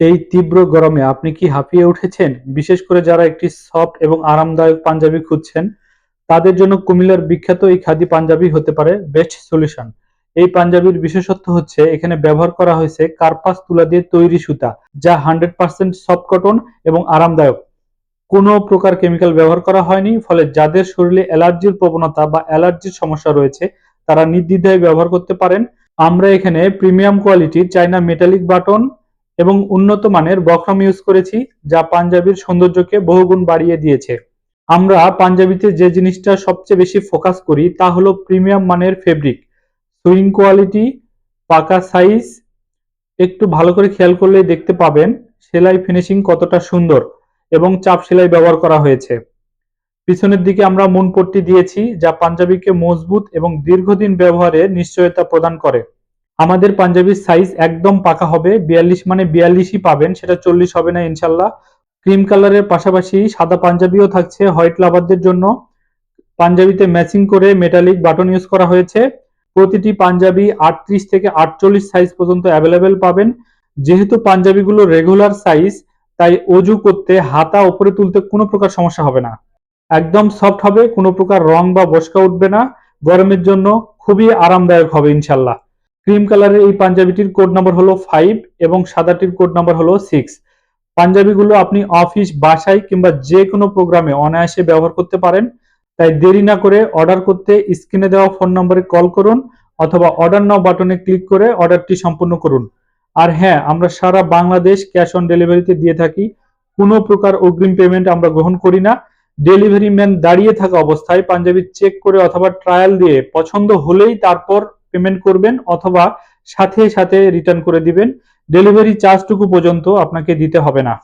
এই তীব্র গরমে আপনি কি হাঁপিয়ে উঠেছেন? বিশেষ করে যারা একটি সফট এবং আরামদায়ক পাঞ্জাবি খুঁজছেন, তাদের জন্য কুমিল্লার বিখ্যাত এই খাদি পাঞ্জাবি হতে পারে বেস্ট সলিউশন। এই পাঞ্জাবির বিশেষত্ব হচ্ছে, এখানে ব্যবহার করা হয়েছে কার্পাস তুলা দিয়ে তৈরি সুতা, যা হান্ড্রেড পার্সেন্ট সফট কটন এবং আরামদায়ক। কোনো প্রকার কেমিক্যাল ব্যবহার করা হয়নি, ফলে যাদের শরীরে অ্যালার্জির প্রবণতা বা অ্যালার্জির সমস্যা রয়েছে, তারা নির্দ্বিধায় ব্যবহার করতে পারেন। আমরা এখানে প্রিমিয়াম কোয়ালিটির চাইনা মেটালিক বাটন এবং উন্নত মানের বক্রম ইউজ করেছি, যা পাঞ্জাবির সৌন্দর্যকে বহুগুণ বাড়িয়ে দিয়েছে। আমরা পাঞ্জাবিতে যে জিনিসটা সবচেয়ে বেশি ফোকাস করি, তা হলো প্রিমিয়াম মানের ফেব্রিক সুইং কোয়ালিটি পাকা সাইজ একটু ভালো করে খেয়াল করলে দেখতে পাবেন, সেলাই ফিনিশিং কতটা সুন্দর এবং চাপ সেলাই ব্যবহার করা হয়েছে। পিছনের দিকে আমরা মুন পট্টি দিয়েছি, যা পাঞ্জাবিকে মজবুত এবং দীর্ঘদিন ব্যবহারে নিশ্চয়তা প্রদান করে। আমাদের পাঞ্জাবির সাইজ একদম পাকা হবে। বিয়াল্লিশ মানে বিয়াল্লিশই পাবেন, সেটা চল্লিশ হবে না ইনশাল্লাহ। ক্রিম কালারের পাশাপাশি সাদা পাঞ্জাবিও থাকছে হোয়াইট লাভারদের জন্য। পাঞ্জাবিতে ম্যাচিং করে মেটালিক বাটন ইউজ করা হয়েছে। প্রতিটি পাঞ্জাবি আটত্রিশ থেকে আটচল্লিশ সাইজ পর্যন্ত অ্যাভেলেবেল পাবেন। যেহেতু পাঞ্জাবিগুলো রেগুলার সাইজ তাই অজু করতে হাতা ওপরে তুলতে কোনো প্রকার সমস্যা হবে না। একদম সফট হবে, কোনো প্রকার রং বা বসকা উঠবে না। গরমের জন্য খুবই আরামদায়ক হবে ইনশাল্লাহ। ক্রিম কালারের এই পাঞ্জাবিটির কোড নাম্বার হলো ফাইভ এবং সাদাটির কোড নাম্বার হলো সিক্স। পাঞ্জাবিগুলো আপনি অফিস, বাসায় কিংবা যে কোনো প্রোগ্রামে অনায়াসে ব্যবহার করতে পারেন। তাই দেরি না করে অর্ডার করতে স্ক্রিনে দেওয়া ফোন নম্বরে কল করুন অথবা অর্ডার নাও বাটনে ক্লিক করে অর্ডারটি সম্পূর্ণ করুন। আর হ্যাঁ আমরা সারা বাংলাদেশ ক্যাশ অন ডেলিভারিতে দিয়ে থাকি। কোনো প্রকার অগ্রিম পেমেন্ট আমরা গ্রহণ করি না। ডেলিভারি ম্যান দাঁড়িয়ে থাকা অবস্থায় পাঞ্জাবি চেক করে অথবা ট্রায়াল দিয়ে পছন্দ হলেই তারপর পেমেন্ট করবেন অথবা সাথে সাথে রিটার্ন করে দিবেন। ডেলিভারি চার্জটুকু পর্যন্ত আপনাকে দিতে হবে না।